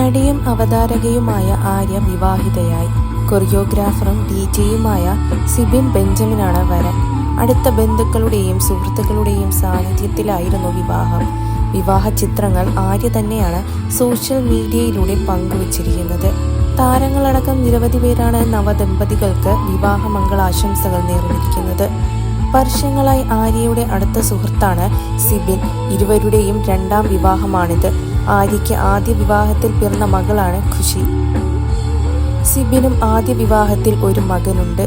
നടിയും അവതാരകയുമായ ആര്യ വിവാഹിതയായി. കൊറിയോഗ്രാഫറും ഡി ജെയുമായ സിബിൻ ബെഞ്ചമിനാണ് വരൻ അടുത്ത ബന്ധുക്കളുടെയും സുഹൃത്തുക്കളുടെയും സാന്നിധ്യത്തിലായിരുന്നു വിവാഹം. വിവാഹ ചിത്രങ്ങൾ ആര്യ തന്നെയാണ് സോഷ്യൽ മീഡിയയിലൂടെ പങ്കുവച്ചിരിക്കുന്നത്. താരങ്ങളടക്കം നിരവധി പേരാണ് നവദമ്പതികൾക്ക് വിവാഹ മംഗളാശംസകൾ നേർന്നിരിക്കുന്നത്. വർഷങ്ങളായി ആര്യയുടെ അടുത്ത സുഹൃത്താണ് സിബിൻ. ഇരുവരുടെയും രണ്ടാം വിവാഹമാണിത്. ആര്യയ്ക്ക് ആദ്യ വിവാഹത്തിൽ പിറന്ന മകളാണ് ഖുഷി സിബിനും ആദ്യ വിവാഹത്തിൽ ഒരു മകനുണ്ട്.